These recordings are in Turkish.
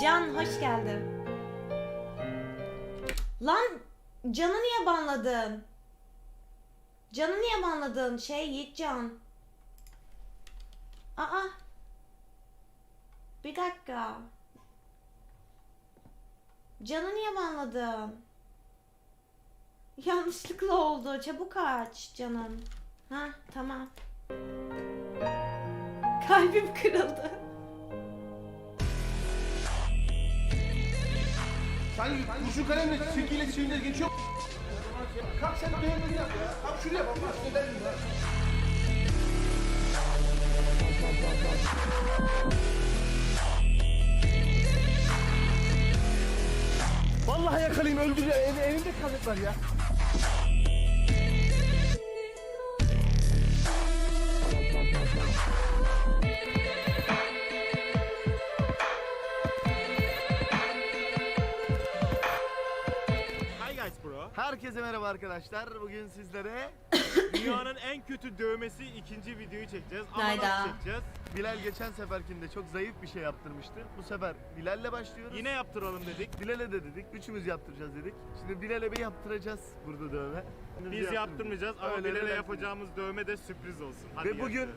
Can hoş geldin. Lan Can'ı niye banladın? Can'ı niye banladın? Şey Yiğitcan. Aa. Bir dakika. Can'ı niye banladın? Yanlışlıkla oldu. Çabuk aç canım. Ha tamam. Kalbim kırıldı. Sen kurşun kalemle silgiyle silgiyle geçiyor. Kalk sen yanına yap ya. Kalk şuraya bak. bak, ne derdim ya. Vallahi yakalayayım öldürüyor. Ev, evimde kalacaklar ya. Herkese merhaba arkadaşlar. Bugün sizlere Dünyanın en kötü dövmesi ikinci videoyu çekeceğiz. Ama Hayda. nasıl çekeceğiz? Bilal geçen seferkinde çok zayıf bir şey yaptırmıştı. Bu sefer Bilal'le başlıyoruz. Yine yaptıralım dedik. Bilal'e de dedik. Üçümüz yaptıracağız dedik. Şimdi Bilal'e bir yaptıracağız burada dövme. Biz yaptırmayacağız ama Öyle Bilal'e yapacağımız dövme de sürpriz olsun. Hadi Ve bugün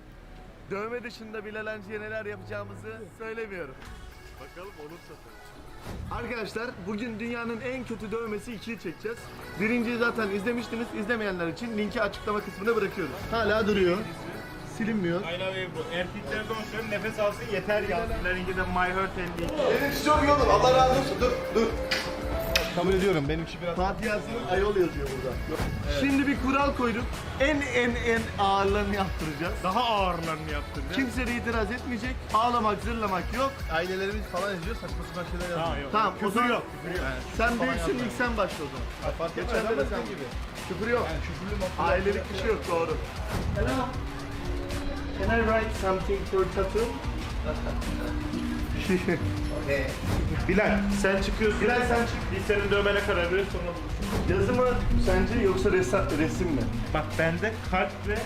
dövme dışında Bilal Hancı'ya neler yapacağımızı söylemiyorum. bakalım olursa tabii. Arkadaşlar bugün dünyanın en kötü dövmesi 2'yi çekeceğiz. Birinciyi zaten izlemiştiniz. İzlemeyenler için linki açıklama kısmına bırakıyoruz. Hala duruyor. Silinmiyor. I love you bro. Erkekler de şöyle nefes alsın yeter ya. Sizlerinki de my heart 52. Benim çok iyi oğlum. Allah razı olsun. Dur, dur. Kabul ediyorum. Benimki biraz... Fatih Yasin'in ayol yazıyor burada. Şimdi bir kural koyduk. En en en ağırlarını yaptıracağız. Daha ağırlarını yaptıracağız. Kimse de itiraz etmeyecek. Ağlamak, zırlamak yok. Ailelerimiz falan izliyor. Saçma sapan şeyler yazıyor. Tamam yok. Tamam, o küfür zaman- yok. Küfür yok. Sen büyüksün ilk sen başla o zaman. Geçen de sen gibi. Küfür yok. Ailelik bir şey yok doğru. Hello. Can I write something for tattoo? Bilal sen çıkıyorsun. Bilal sen çık. Biz senin dövmene karar veririz sonra buluşuruz. Yazı mı sence yoksa resim, resim mi? Bak bende kalp ve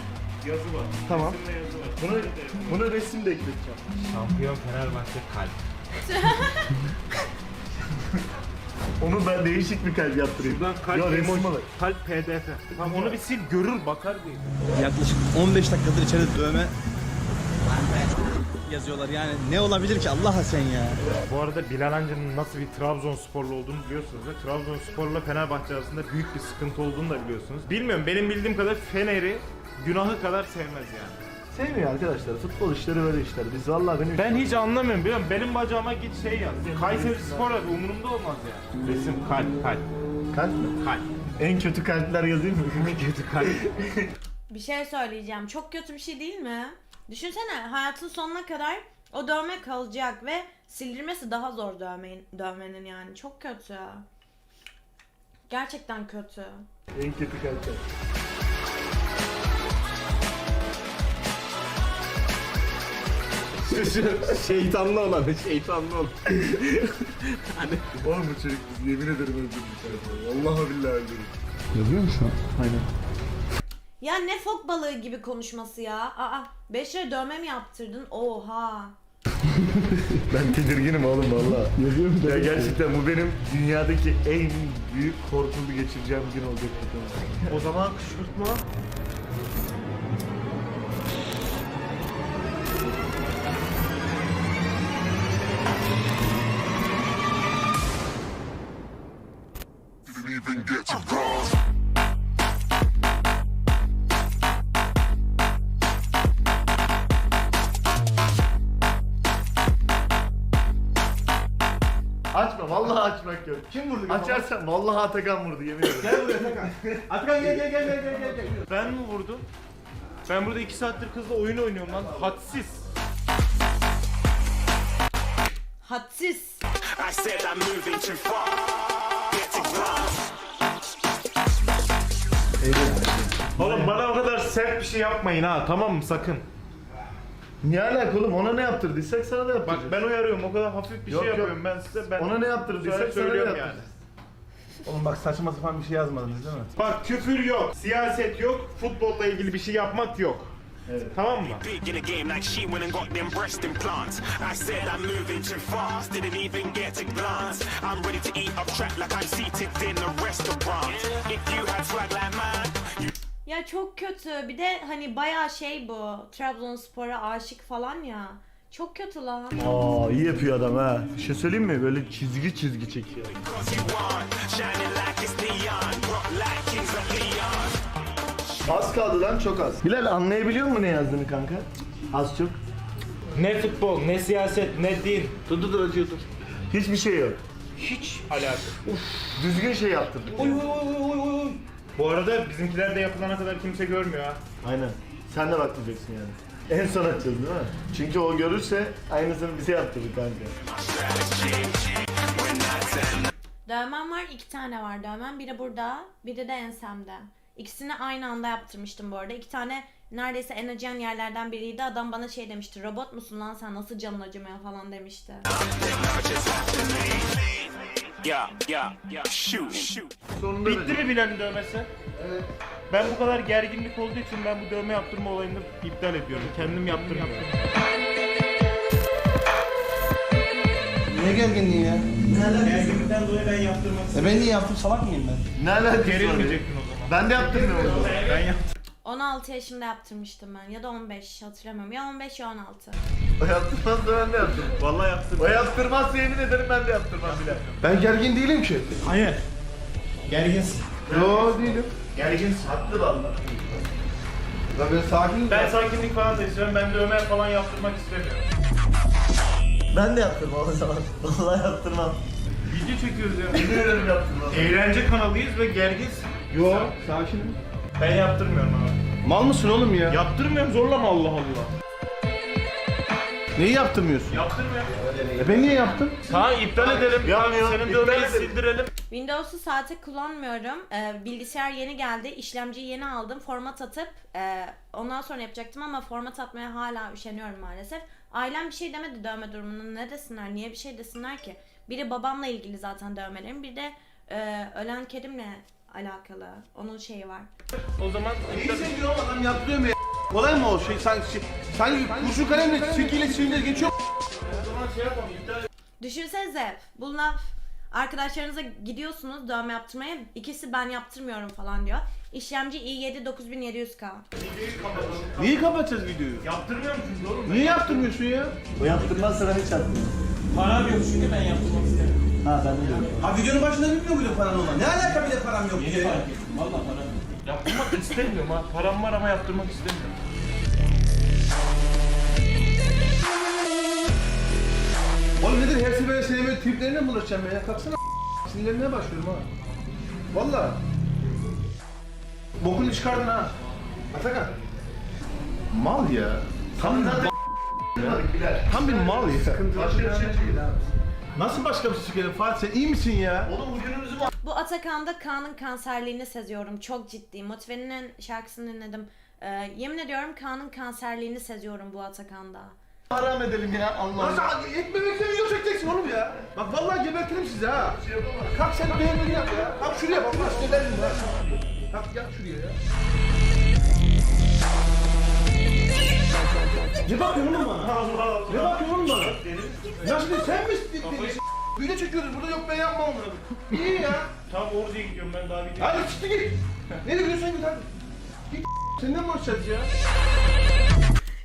yazı var. Tamam. Resim ve yazı var. Bunu, bunu resim de ekleteceğim. Şampiyon Fenerbahçe kalp. Onu ben değişik bir kalp yaptırayım. Buradan kalp ya resim emoji, alır. kalp pdf. Tamam onu bir sil görür bakar diye. Yaklaşık 15 dakikadır içeride dövme yazıyorlar yani ne olabilir ki Allah'a sen ya. Bu arada Bilal Hancı'nın nasıl bir Trabzonsporlu olduğunu biliyorsunuz ve Trabzonspor'la Fenerbahçe arasında büyük bir sıkıntı olduğunu da biliyorsunuz. Bilmiyorum benim bildiğim kadar Fener'i günahı kadar sevmez yani. Sevmiyor arkadaşlar. Futbol işleri böyle işler. Biz vallahi benim Ben hiç anlamıyorum biliyorum benim bacağıma git şey yaz. Kayseri Spor yaz umurumda olmaz yani. Resim kalp kalp kalp mi? kalp. En kötü kalpler yazayım mı? En kötü kalp. Bir şey söyleyeceğim. Çok kötü bir şey değil mi? Düşünsene hayatın sonuna kadar o dövme kalacak ve sildirmesi daha zor dövmenin, dövmenin yani. Çok kötü. Gerçekten kötü. en kötü şu şeytanlı olan, şeytanlı olan. hani oğlum bu çocuk yemin ederim öldürdük. Vallahi billahi öldürdük. Yazıyor mu şu an? Aynen. Ya ne fok balığı gibi konuşması ya. Aa 5 lira dövme mi yaptırdın? Oha. Ben tedirginim oğlum valla. Yazıyor mu? Ya gerçekten bu benim dünyadaki en büyük korkulu geçireceğim gün olacak. o zaman kışkırtma. Açmak yok. Kim vurdu? Açarsan vallahi Atakan vurdu yemin ederim. Gel buraya Atakan. Atakan gel gel gel gel gel gel. Ben mi vurdum? Ben burada iki saattir kızla oyun oynuyorum lan. Hadsiz. Hadsiz. I said I'm moving too far. Getting lost. Oğlum bana o kadar sert bir şey yapmayın ha tamam mı sakın. Niye alaka oğlum? Ona ne yaptırdıysak sana da Bak yaptıracağız. ben uyarıyorum o kadar hafif bir Yok, şey yok. yapıyorum ben size. Ben Ona ne yaptırdıysak sana da söylüyorum yaptıracağız. Oğlum bak saçma sapan bir şey yazmadınız değil mi? Bak küfür yok, siyaset yok, futbolla ilgili bir şey yapmak yok. Tamam mı? Big in the game like she went and got them breast implants. I said I'm moving too fast, didn't even get a glance. I'm ready to eat up track like I'm seated in a restaurant. If you had swag like mine, you Ya çok kötü. Bir de hani bayağı şey bu. Trabzonspor'a aşık falan ya. Çok kötü lan. Aa iyi yapıyor adam ha. Bir şey söyleyeyim mi? Böyle çizgi çizgi çekiyor. Az kaldı lan çok az. Bilal anlayabiliyor musun ne yazdığını kanka? Az çok. Ne futbol, ne siyaset, ne din. Dur dur dur acıyor dur. Hiçbir şey yok. Hiç alakası. Düzgün şey yaptırdık. Bu arada bizimkiler de yapılana kadar kimse görmüyor ha. Aynen. Sen de bakmayacaksın yani. En son açacağız değil mi? Çünkü o görürse aynısını bize yaptırdık kanka. Dövmem var. iki tane var dövmem. Biri burada. Biri de ensemde. İkisini aynı anda yaptırmıştım bu arada. İki tane neredeyse en acıyan yerlerden biriydi. Adam bana şey demişti. Robot musun lan sen nasıl canın acımıyor falan demişti. Yeah, yeah, yeah. Shoot, shoot. Sonunda Bitti mi Bilal'in dövmesi? Evet. Ben bu kadar gerginlik olduğu için ben bu dövme yaptırma olayını iptal ediyorum. Kendim yaptırmıyorum. Niye gerginliği ya? Gerginlikten dolayı ben yaptırmak E ben niye yaptım salak mıyım ben? Ne alakası var? ya? Gerilmeyecektin o zaman. Ben de yaptırmıyorum. o zaman. Ben yaptım. 16 yaşında yaptırmıştım ben. Ya da 15 hatırlamıyorum. Ya 15 ya 16. O yaptırmazsa ben de yaptırmam. Vallahi yaptım. O yaptırmazsa yemin ederim ben de yaptırmam bile. Ben gergin değilim ki. Hayır. Gerginsin. Yo değilim. Gerginsin. Haklı valla. Ben böyle sakinim. Ben sakinlik falan da istiyorum. Ben dövme falan yaptırmak istemiyorum. Ben de yaptırmam o zaman. Vallahi yaptırmam. Video çekiyoruz ya. Yemin ederim yaptırmam. Eğlence kanalıyız ve gerginsin. Yo sakinim. Ben yaptırmıyorum abi. Mal mısın oğlum ya? Yaptırmıyorum zorlama Allah Allah. Neyi yaptırmıyorsun? Yaptırmıyorum. E ben niye yaptım? Tamam iptal edelim. Yapmıyor, Senin dövmeyi sildirelim. Windows'u saate kullanmıyorum. Ee, bilgisayar yeni geldi. İşlemciyi yeni aldım. Format atıp e, ondan sonra yapacaktım ama format atmaya hala üşeniyorum maalesef. Ailem bir şey demedi dövme durumunda. Ne desinler? Niye bir şey desinler ki? Biri babamla ilgili zaten dövmelerim. Bir de e, ölen kedimle alakalı. Onun şeyi var. O zaman İyi seviyor ama adam yaptırıyor mu ya? Kolay mı o şey? Sanki, sanki kurşun kalemle silgiyle silindir geçiyor. o zaman şey yapalım iptal Düşünsenize bu laf arkadaşlarınıza gidiyorsunuz dövme yaptırmaya ikisi ben yaptırmıyorum falan diyor. İşlemci i7 9700K. Niye kapatacağız videoyu? Yaptırmıyor musun oğlum? Niye yaptırmıyorsun ya? O yaptırmazsa ben hiç yaptırmam. Param yok çünkü ben yaptırmak istemiyorum. Ha ben de diyorum. Ha videonun başında bilmiyor muydun paran olan? Ne alaka bir de param yok diye? Yaptırmak istemiyorum ha. Param var ama yaptırmak istemiyorum. Oğlum nedir her seferinde seni böyle triplerine mi bulaşacağım ben ya? Kalksana sinirlerine başlıyorum ha. Valla. Bokunu çıkardın ha. Atakan. Mal ya. Tam, Zaten Bilal. tam bir mal ya. Başka bir şey çıkıyor abi. Nasıl başka bir şey çıkıyor Fatih sen iyi misin ya? Oğlum bugünümüzü mü Bu Atakan'da Kaan'ın kanserliğini seziyorum. Çok ciddi. Motive'nin şarkısını dinledim. Ee, yemin ediyorum Kaan'ın kanserliğini seziyorum bu Atakan'da. haram edelim ya Allah Nasıl Allah. ekmemekle video çekeceksin oğlum ya? Bak vallahi gebertirim sizi ha. Kalk sen beğenmeni yap ya. Kalk şuraya bak. Bak söylerim ya. Kalk yat şuraya ya. Ne bakıyorsun oğlum bana? Ne bakıyorsun oğlum bana? Ya şimdi sen mi istedin? Video çekiyoruz burada yok ben yapmam bunu. İyi ya. Tam oraya gidiyorum ben daha video. Hadi çıktı git. Ne diyorsun git hadi. Git. Seninle mi uğraşacağız ya?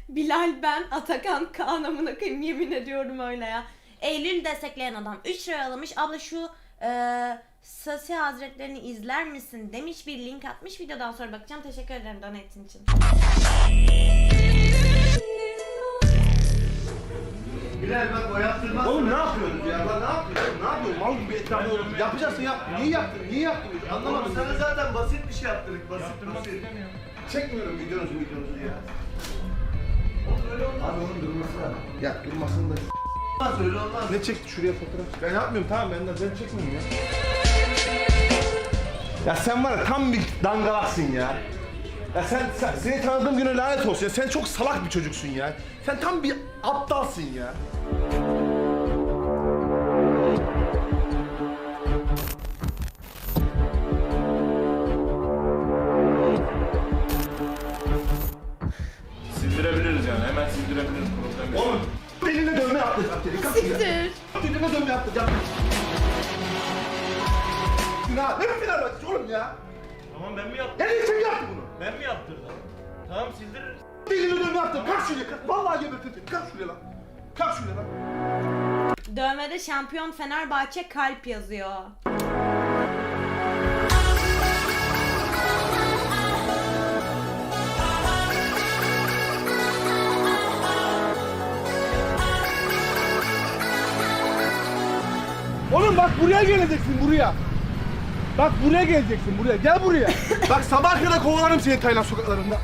Bilal ben, Atakan Kaan amına koyayım yemin ediyorum öyle ya. Eylül destekleyen adam 3 lira alamış. Abla şu e, Sasi Hazretlerini izler misin demiş bir link atmış. Videodan sonra bakacağım. Teşekkür ederim donate'in için. Oğlum ne yapıyoruz ya? Lan ne yapıyorsun? Ne yapıyorsun? Mal gibi etrafında oğlum. Yapacaksın yap. Niye yaptın? Niye yaptın? Anlamadım. Anlamadım. Sana zaten basit bir şey yaptırdık. Basit Yaptırmak basit. istemiyorum. Çekmiyorum videonuzu videonuzu ya. Oğlum öyle olmaz. Abi onun durması lazım. Ya durmasın da. Olmaz öyle olmaz. Ne çekti şuraya fotoğraf? Ben yapmıyorum tamam ben de ben çekmiyorum ya. Ya sen var ya tam bir dangalaksın ya. Ya sen, sen seni tanıdığım güne lanet olsun ya. Sen çok salak bir çocuksun ya. Sen tam bir aptalsın ya. Sildiririz. Beline dövme yaptım. Kalk şuraya. Kalk. Vallahi gebertin seni. Kalk şuraya lan. Kalk şuraya lan. Dövmede şampiyon Fenerbahçe kalp yazıyor. Oğlum bak buraya geleceksin buraya. Bak buraya geleceksin buraya. Gel buraya. bak sabah kadar kovalarım seni Tayland sokaklarında.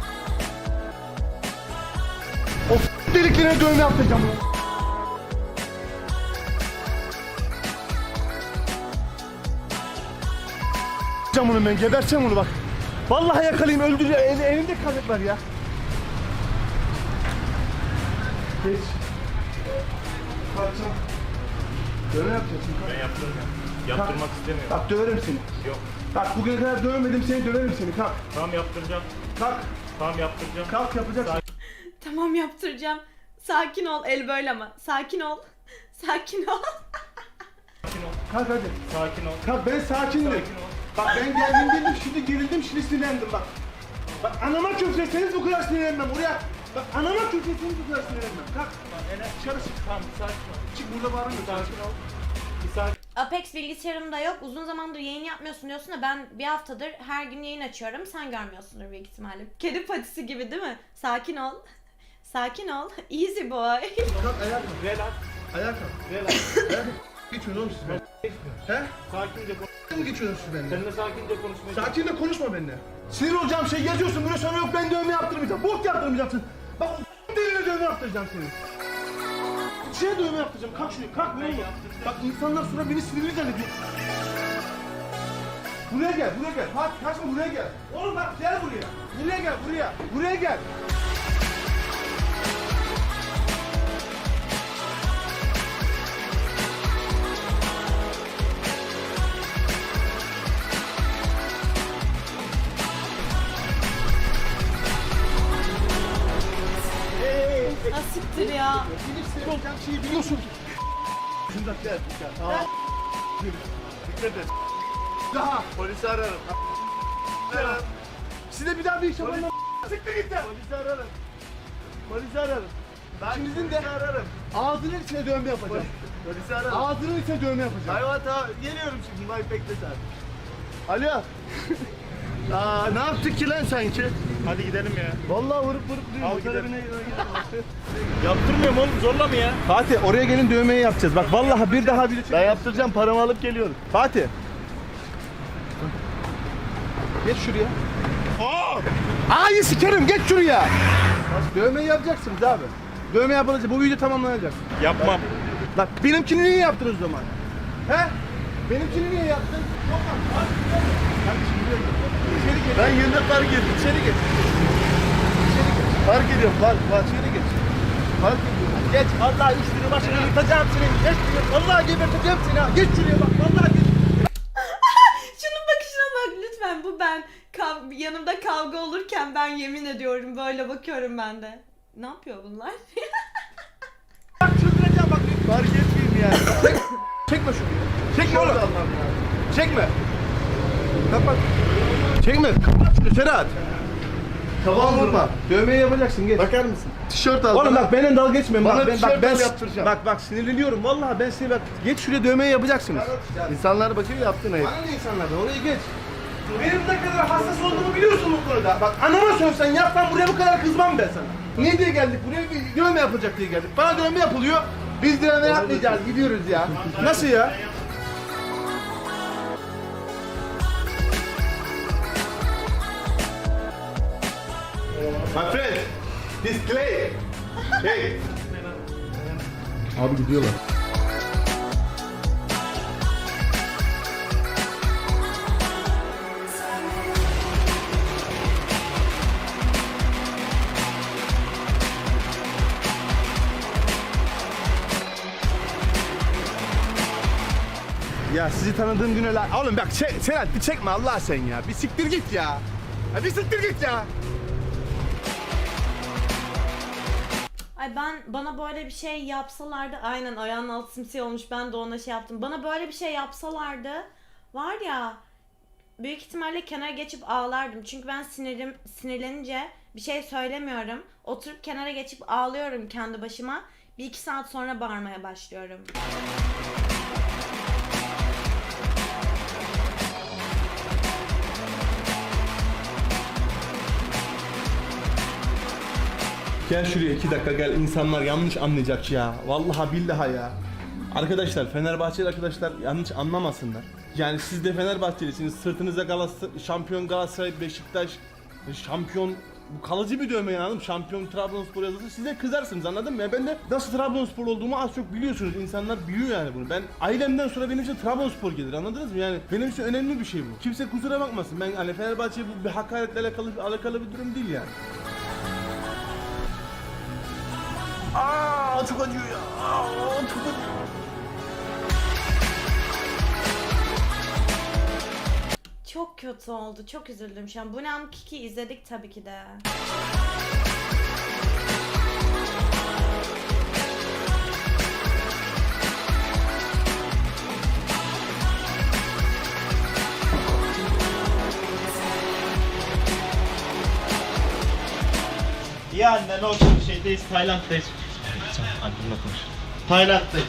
Deliklerine dövme yaptıracağım. Yapacağım bunu ben geberteceğim onu bak. Vallahi yakalayayım öldüreceğim. El, elinde kanıt var ya. Geç. Kalkacağım. Dövme yapacaksın. Ben yaptırmıyorum. Yaptırmak istemiyorum. Bak döverim seni. Yok. Bak bugüne kadar dövmedim seni döverim seni. Kalk. Tamam yaptıracağım. Kalk. Tamam yaptıracağım. Kalk yapacaksın. Tamam yaptıracağım. Sakin ol. El böyle ama. Sakin ol. Sakin ol. Sakin ol. Kalk hadi. Sakin ol. Kalk ben sakinim. Sakin ol. Bak ben geldim dedim şimdi gerildim şimdi sinirlendim bak. Bak anama küfreseniz bu kadar sinirlenmem. Oraya bak anama küfreseniz bu kadar sinirlenmem. Kalk. Dışarı çık. Tamam bir sakin ol. Çık burada bağırma. Sakin ol. Bir sakin Apex bilgisayarımda yok. Uzun zamandır yayın yapmıyorsun diyorsun da ben bir haftadır her gün yayın açıyorum. Sen görmüyorsundur büyük ihtimalle. Kedi patisi gibi değil mi? Sakin ol. Sakin ol. Easy boy. Kalk ayağa kalk. Relax. Ayağa kalk. Relax. Kalk. Geçiyorsun oğlum siz benimle. He? Sakince konuş. Ne mi geçiyorsunuz siz benimle? Seninle sakince konuşmaya çalış. Sakin de konuşma benimle. Sinir olacağım şey yazıyorsun böyle sonra yok ben dövme yaptırmayacağım. Bok yaptırmayacaksın. Bak o deline dövme yaptıracağım seni. Şeye dövme yaptıracağım. Kalk şuraya kalk ne olur. Bak insanlar sonra beni sinirli zannediyor. Buraya gel buraya gel. Hadi kaçma buraya gel. Oğlum bak gel buraya. Buraya gel buraya. Buraya gel. Olacağım şeyi biliyorsun. Şunu da gel. gel. Tamam. Dikkat et. Daha. Polisi ararım. Ararım. Size bir daha bir iş yapalım. Siktir git. Polisi ararım. Polisi ararım. Ben İkinizin de ararım. ağzının içine dövme yapacağım. Polisi ararım. Ağzının içine dövme yapacağım. Hayvan tamam geliyorum şimdi bak bekle sen. Alo. Aa ne yaptık ki lan sanki? Hadi gidelim ya. Vallahi vurup vurup duruyor. Al gidelim. Yaptırmıyorum oğlum zorla mı ya? Fatih oraya gelin dövmeyi yapacağız. Bak vallahi bir daha bir Ben yaptıracağım paramı alıp geliyorum. Fatih. Geç şuraya. Aa! Ay sikerim geç şuraya. Dövmeyi yapacaksınız abi. Dövme yapılacak. Bu video tamamlanacak. Yapmam. Bak benimkini niye yaptın o zaman? He? Benimkini niye yaptın? Yok lan. İçeri geç. Ben yerine park ettim. İçeri geç. Park ediyorum park park. İçeri geç. Fark ediyorum. Geç. Vallahi üstünü başını yırtacağım seni. Geç. Vallahi geberteceğim seni ha. Geç şuraya bak. Vallahi geç. Şunun bakışına bak lütfen. Bu ben. Kav- yanımda kavga olurken ben yemin ediyorum böyle bakıyorum ben de. Ne yapıyor bunlar? Bak çıldıracağım bak. Fark etmeyeyim yani. Çekme şunu. Çekme oğlum. Çekme. Kapat. Çekme. Kapat şunu Serhat. Tamam vurma. Dövmeyi yapacaksın geç. Bakar mısın? Tişört al. Oğlum bak benden dalga geçmeyin. Bana Bak ben, bak ben yaptıracağım. Bak bak sinirleniyorum. Vallahi ben seni bak geç şuraya dövmeyi yapacaksınız. İnsanlar bakıyor yaptın ayıp. Bana ne insanlardan oraya geç. Benim ne kadar hassas olduğumu biliyorsun bu konuda. Bak anama sövsen yapsan buraya bu kadar kızmam ben sana. Niye diye geldik buraya bir dövme yapılacak diye geldik. Bana dövme yapılıyor. Biz dövme yapmayacağız gidiyoruz ya. Nasıl ya? My friend, this clay. Hey. Abi gidiyorlar. Ya sizi tanıdığım güne la... Oğlum bak çek, Serhat bir çekme Allah sen ya. Bir siktir git ya. ya bir siktir git ya. Ay ben bana böyle bir şey yapsalardı aynen ayağının altı simsiyah olmuş ben de ona şey yaptım. Bana böyle bir şey yapsalardı var ya büyük ihtimalle kenara geçip ağlardım. Çünkü ben sinirim sinirlenince bir şey söylemiyorum. Oturup kenara geçip ağlıyorum kendi başıma. Bir iki saat sonra bağırmaya başlıyorum. Gel şuraya iki dakika gel insanlar yanlış anlayacak ya. Vallahi billahi ya. Arkadaşlar Fenerbahçeli arkadaşlar yanlış anlamasınlar. Yani siz de Fenerbahçelisiniz. Sırtınıza Galatasaray, şampiyon Galatasaray, Beşiktaş, şampiyon bu kalıcı bir dövme yani? Şampiyon Trabzonspor yazısı size kızarsınız anladın mı? Ya ben de nasıl Trabzonspor olduğumu az çok biliyorsunuz. İnsanlar biliyor yani bunu. Ben ailemden sonra benim için Trabzonspor gelir anladınız mı? Yani benim için önemli bir şey bu. Kimse kusura bakmasın. Ben hani Fenerbahçe bu bir hakaretle alakalı, alakalı bir durum değil yani. Aa çok acıyor ya. Aa, çok acıyor. Çok kötü oldu. Çok üzüldüm şu an. Bu ne am Kiki izledik tabii ki de. İyi anne ne olsun şeydeyiz Tayland'dayız. Annenle konuş. Tayland'dayız.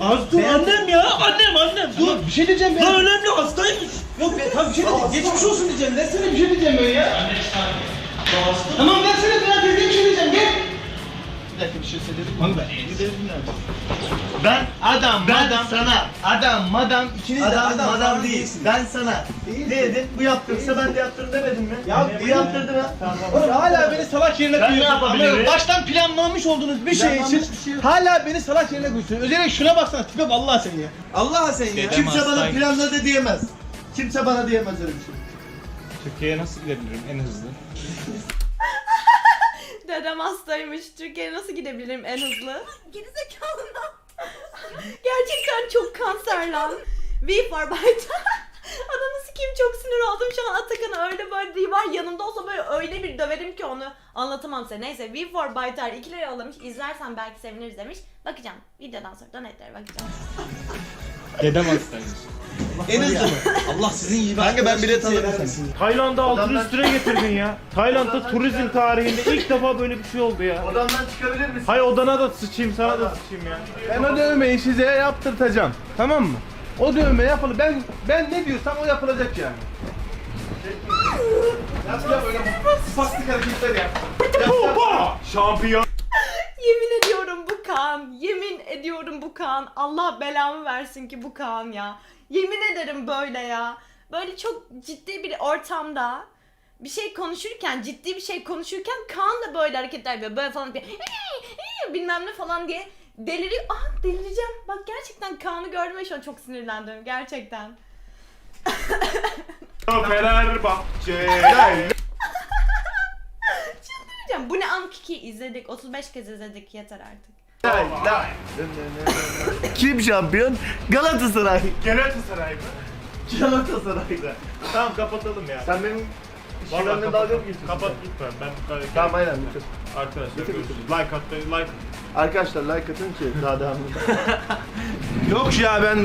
Az dur annem ya annem annem dur. Bir şey diyeceğim Lan ya. önemli hastaymış. Yok be tamam bir şey diyeceğim. Geçmiş olsun diyeceğim. Versene bir şey diyeceğim ben ya. Tamam versene ben bir şey diyeceğim. Gel. Bir dakika bir şey söyledim. Onu ben Ben adam Ben madam sana adam madam ikiniz de adam, adam, madam değil. değilsiniz. Ben sana ne dedim? Bu yaptırırsa ben de yaptırırım demedim mi? Ya bu yaptırdı mı? Oğlum hala beni salak yerine Ben ne koyuyorsun. yapabilirim? Baştan planlanmış olduğunuz bir şey Planlanmış için bir şey yok. hala beni salak yerine koyuyorsun. Özellikle şuna baksana tipe vallahi sen ya. Allah sen ya. Kimse bana planladı diyemez. Kimse bana diyemez öyle bir şey. Türkiye'ye nasıl gidebilirim en hızlı? Dedem hastaymış. Türkiye'ye nasıl gidebilirim en hızlı? Gerizekalı lan. Gerçekten çok kanser lan. V for. Ananı sikeyim çok sinir oldum şu an Atakan'a öyle böyle var yanımda olsa böyle öyle bir döverim ki onu anlatamam size. Neyse V for Biter 2 lira yollamış izlersen belki seviniriz demiş. Bakacağım videodan sonra donetlere bakacağım. Dedem hastaymış. En hızlı mı? Allah sizin iyi Kanka ben bilet alırım sana. Tayland'ı altın Adamlar- üstüne getirdin ya. Tayland'da turizm tarihinde ilk defa böyle bir şey oldu ya. Odamdan çıkabilir misin? Hay odana da sıçayım sana da sıçayım ya. Ben o dövmeyi size yaptırtacağım. Tamam mı? O dövme yapılı. Ben ben ne diyorsam o yapılacak yani. Yap yap öyle spastik hareketler yap. Şampiyon. Yemin ediyorum Kaan. Yemin ediyorum bu Kaan. Allah belamı versin ki bu Kaan ya. Yemin ederim böyle ya. Böyle çok ciddi bir ortamda bir şey konuşurken, ciddi bir şey konuşurken Kaan da böyle hareketler yapıyor. Böyle falan yapıyor. Bilmem ne falan diye deliriyor. Ah delireceğim. Bak gerçekten Kaan'ı gördüm ve şu an çok sinirlendim. Gerçekten. Fenerbahçe. Çıldıracağım. Bu ne Amkiki izledik. 35 kez izledik. Yeter artık. Kim şampiyon? Galatasaray. Galatasaray mı? Galatasaray'da. Tamam kapatalım ya. Sen benim Vallahi işlerimle kapat- dalga mı geçiyorsun? Kapat lütfen. Ben Tamam aynen bitir. Arkadaşlar Bitir, görüşürüz. Like attı, like. Arkadaşlar like atın ki daha devamlı. Yok ya ben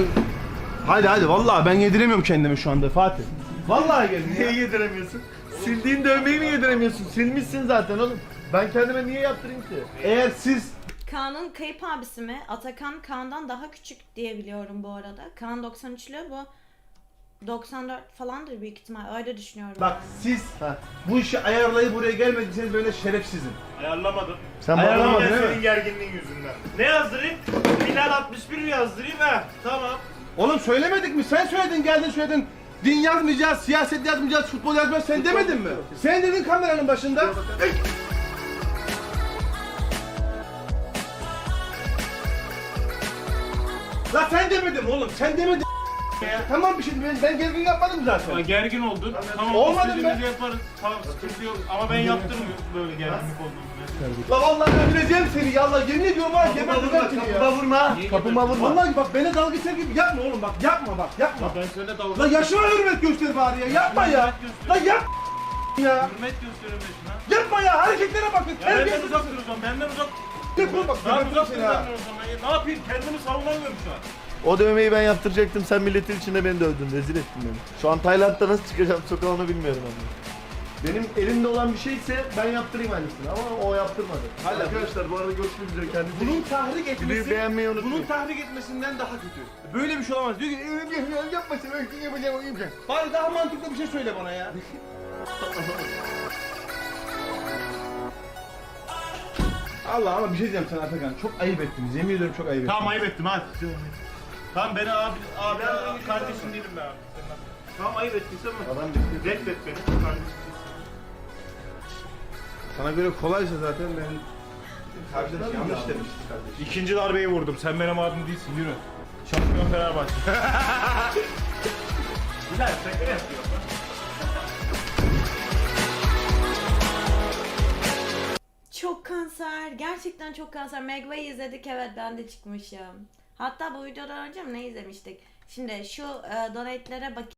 Hadi hadi vallahi ben yediremiyorum kendimi şu anda Fatih. Vallahi geldim Niye yediremiyorsun? Sildiğin dövmeyi mi yediremiyorsun? Silmişsin zaten oğlum. Ben kendime niye yaptırayım ki? Eğer siz Kaan'ın kayıp abisi mi? Atakan Kaan'dan daha küçük diye biliyorum bu arada. Kaan 93'lü bu 94 falandır büyük ihtimal. Öyle düşünüyorum. bak siz Ha. bu işi ayarlayıp buraya gelmediyseniz böyle şerefsizim. Ayarlamadım. Sen Ayarlamadın değil mi? Senin gerginliğin yüzünden. Ne yazdırayım? Bilal 61 mi yazdırayım ha? Tamam. Oğlum söylemedik mi? Sen söyledin geldin söyledin. Din yazmayacağız, siyaset yazmayacağız, futbol yazmayacağız. Sen demedin mi? Sen dedin kameranın başında. La sen demedin oğlum, sen demedin. Tamam bir şey ben, ben gergin yapmadım zaten. Ama gergin oldun. Tamam Olmadı istediğimizi mı? yaparız. Tamam sıkıntı yok. Ama ben yaptırmıyorum böyle gerginlik olduğunda. La vallahi öldüreceğim seni ya Allah yemin ediyorum ha geberteceğim seni ya. vurma. Kapıma vurma. Vallahi bak beni dalga geçer gibi yapma oğlum bak yapma bak yapma. Ben söyle dalga. La yaşıma hürmet göster bari ya yapma ya. La yap ya. Hürmet gösteriyorum eşime. Yapma ya hareketlere bakın. Benden uzak dur o zaman. Benden uzak. Defol bak. Uzak dur seni ha. Ne yapayım? Kendimi savunamıyorum şu an. O dövmeyi ben yaptıracaktım. Sen milletin içinde beni dövdün. Rezil ettin beni. Şu an Tayland'da nasıl çıkacağım sokağa onu bilmiyorum ama. Benim elimde olan bir şeyse ben yaptırayım aynısını ama o yaptırmadı. Hala- Arkadaşlar bu arada görüşmek üzere kendinize. Bunun tahrik Videoyu etmesi, beğenmeyi unutmayın. bunun tahrik etmesinden daha kötü. Böyle bir şey olamaz. Diyor ki "Ee, yapmasın, öyle yapacağım, yapacağım. Bari daha mantıklı bir şey söyle bana ya. Allah ama bir şey diyeceğim sana Atakan. Çok ayıp ettiniz. Yemin ediyorum çok ayıp ettiniz. Tamam ayıp ettim hadi. Tamam beni abi, abi kardeşim değilim ben abi. Tamam ayıp ettiysem Adam bitti. reddet beni. Kardeşim. Sana göre kolaysa zaten ben... Kardeş yanlış demiştim kardeş. İkinci darbeyi vurdum. Sen benim abim değilsin. Yürü. Şampiyon Fenerbahçe. Güzel. Şaka yapıyor. Çok kanser. Gerçekten çok kanser. Megway izledik evet ben de çıkmışım. Hatta bu videodan önce mi ne izlemiştik? Şimdi şu e, donate'lere bak